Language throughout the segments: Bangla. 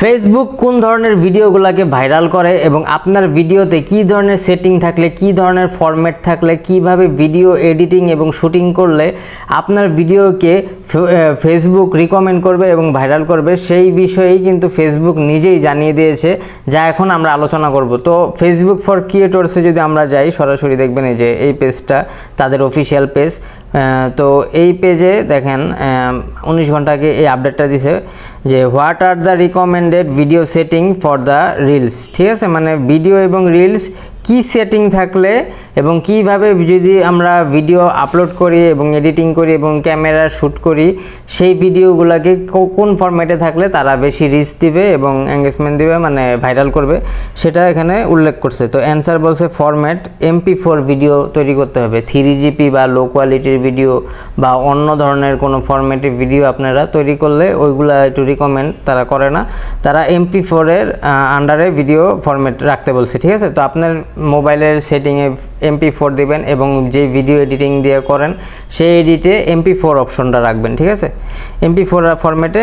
ফেসবুক কোন ধরনের ভিডিওগুলোকে ভাইরাল করে এবং আপনার ভিডিওতে কি ধরনের সেটিং থাকলে, কি ধরনের ফরম্যাট থাকলে, কীভাবে ভিডিও এডিটিং এবং শুটিং করলে আপনার ভিডিওকে ফেসবুক রিকমেন্ড করবে এবং ভাইরাল করবে, সেই বিষয়েই কিন্তু ফেসবুক নিজেই জানিয়ে দিয়েছে, যা এখন আমরা আলোচনা করব। তো ফেসবুক ফর ক্রিয়েটরসে যদি আমরা যাই, সরাসরি দেখবেন এই যে, এই পেজটা তাদের অফিসিয়াল পেজ তো এই পেজে দেখেন উনিশ ঘণ্টা আগে এই আপডেটটা দিছে যে what are the recommended video setting for the reels ঠিক আছে? মানে ভিডিও এবং রিলস কি সেটিং থাকলে এবং কীভাবে যদি আমরা ভিডিও আপলোড করি এবং এডিটিং করি এবং ক্যামেরা শ্যুট করি, সেই ভিডিওগুলোকে কোন ফরম্যাটে থাকলে তারা বেশি রিচ দিবে এবং এঙ্গেজমেন্ট দিবে মানে ভাইরাল করবে, সেটা এখানে উল্লেখ করছে। তো অ্যান্সার বলছে ফরম্যাট এমপি ফোর ভিডিও তৈরি করতে হবে। থ্রি জিপি বা লো কোয়ালিটির ভিডিও বা অন্য ধরনের কোনো ফরম্যাটের ভিডিও আপনারা তৈরি করলে ওইগুলা একটু রিকমেন্ড তারা করে না। তারা এমপি ফোরের আন্ডারে ভিডিও ফরম্যাট রাখতে বলছে, ঠিক আছে? তো আপনার মোবাইলের সেটিংয়ে এমপি ফোর দেবেন এবং যে ভিডিও এডিটিং দিয়ে করেন, সেই এডিটে এমপি ফোর অপশনটা রাখবেন, ঠিক আছে? এমপি ফোর ফরম্যাটে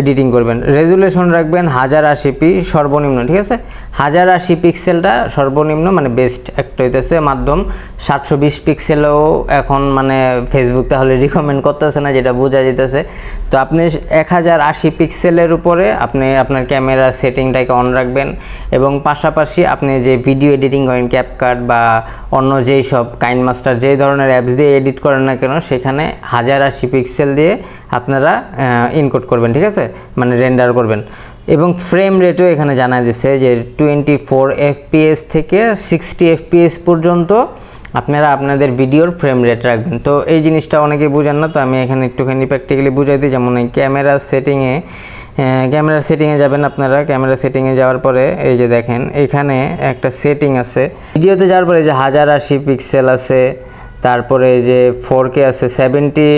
এডিটিং করবেন। রেজুলেশন রাখবেন হাজার আশি পি সর্বনিম্ন, ঠিক আছে? হাজার আশি পিক্সেলটা সর্বনিম্ন মানে বেস্ট একটা হইতেছে মাধ্যম। সাতশো বিশ পিক্সেলও এখন মানে ফেসবুক তাহলে রিকমেন্ড করতেছে না, যেটা বোঝা যেতেছে তো আপনি এক হাজার আশি পিক্সেলের উপরে আপনি আপনার ক্যামেরা সেটিংটাকে অন রাখবেন এবং পাশাপাশি আপনি যে ভিডিও এডিটিং করেন ক্যাপকাট বা অন্য যেই সব কাইন মাস্টার যেই ধরনের অ্যাপস দিয়ে এডিট করেন না কেন, সেখানে হাজার আশি পিক্সেল দিয়ে আপনারা ইনকোড করবেন, ঠিক আছে? মানে রেন্ডার করবেন। এবং ফ্রেম রেটও এখানে জানা দিচ্ছে যে টোয়েন্টি ফোর এফপিএস থেকে সিক্সটি এফপিএস পর্যন্ত আপনারা আপনাদের ভিডিওর ফ্রেম রেট রাখবেন। তো এই জিনিসটা অনেকেই বুঝেন না, তো আমি এখানে একটুখানি প্র্যাকটিক্যালি বুঝাই দিই। যেমন এই ক্যামেরা সেটিংয়ে ক্যামেরা সেটিংয়ে যাবেন আপনারা। ক্যামেরা সেটিংয়ে যাওয়ার পরে এই যে দেখেন, এখানে একটা সেটিং আছে। ভিডিওতে যাওয়ার পরে যে হাজার আশি পিক্সেল আছে, তারপরে যে ফোর কে আছে সেভেন্টি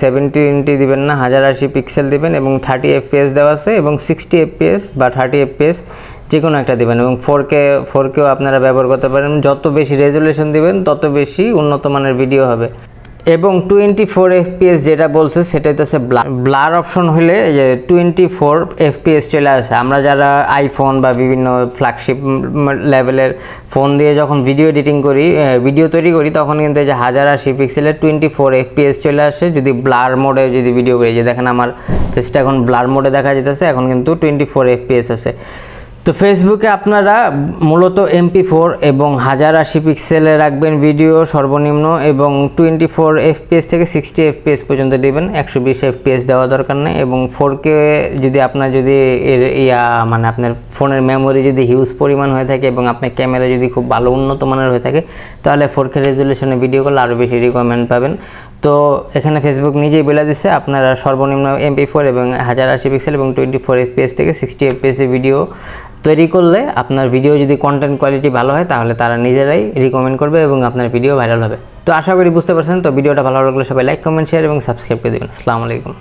সেভেন্টি ইন্টি দিবেন না, হাজার আশি পিক্সেল দিবেন এবং থার্টি এফপিএস দেওয়া আছে এবং সিক্সটি এফপিএস বা থার্টি এফপিএস যে কোনো একটা দিবেন এবং ফোর কে ফোর কেও আপনারা ব্যবহার করতে পারেন। যত বেশি রেজুলেশন দিবেন, তত বেশি উন্নত মানের ভিডিও হবে। এবং টোয়েন্টি ফোর এফপিএস যেটা বলছে সেটা হচ্ছে ব্লার অপশন হলে যে টোয়েন্টি ফোর এফপিএস চলে আসে। আমরা যারা আইফোন বা বিভিন্ন ফ্ল্যাগশিপ লেভেলের ফোন দিয়ে যখন ভিডিও এডিটিং করি ভিডিও তৈরি করি, তখন কিন্তু এই যে হাজার আশি পিক্সেলের টোয়েন্টি ফোর এফপিএস চলে আসে। যদি ব্লার মোডে যদি ভিডিও করি যে দেখেন আমার ফেসটা এখন ব্লার মোডে দেখা যেতেছে এখন কিন্তু টোয়েন্টি ফোর এফপিএস আছে। তো ফেসবুকে আপনারা মূলত এমপি ফোর এবং হাজার আশি পিক্সেলে রাখবেন ভিডিও সর্বনিম্ন এবং টোয়েন্টি ফোর এফপিএস থেকে সিক্সটি এফপিএস পর্যন্ত দেবেন। একশো বিশ এফপিএস দেওয়া দরকার নেই এবং ফোর কে যদি আপনার যদি এর ইয়া মানে আপনার ফোনের মেমোরি যদি হিউজ পরিমাণ হয়ে থাকে এবং আপনার ক্যামেরা যদি খুব ভালো উন্নত মানের হয়ে থাকে, তাহলে ফোর কে রেজলিউশনে ভিডিও করলে আরও বেশি রিকমেন্ড পাবেন। তো এখানে ফেসবুক নিজেই বলে দিচ্ছে আপনারা সর্বনিম্ন এমপি ফোর এবং হাজার আশি পিক্সেল এবং টোয়েন্টি ফোর এফপিএস থেকে সিক্সটি এফপিএসে ভিডিও তৈরি করলে আপনার ভিডিও যদি কন্টেন্ট কোয়ালিটি ভালো হয়, তাহলে তারা নিজেরাই রিকমেন্ড করবে এবং আপনার ভিডিও ভাইরাল হবে। তো আশা করি বুঝতে পারছেন। তো ভিডিওটা ভালো লাগলে সবাই লাইক কমেন্ট শেয়ার এবং সাবস্ক্রাইব করে দেবেন। আসসালামু আলাইকুম।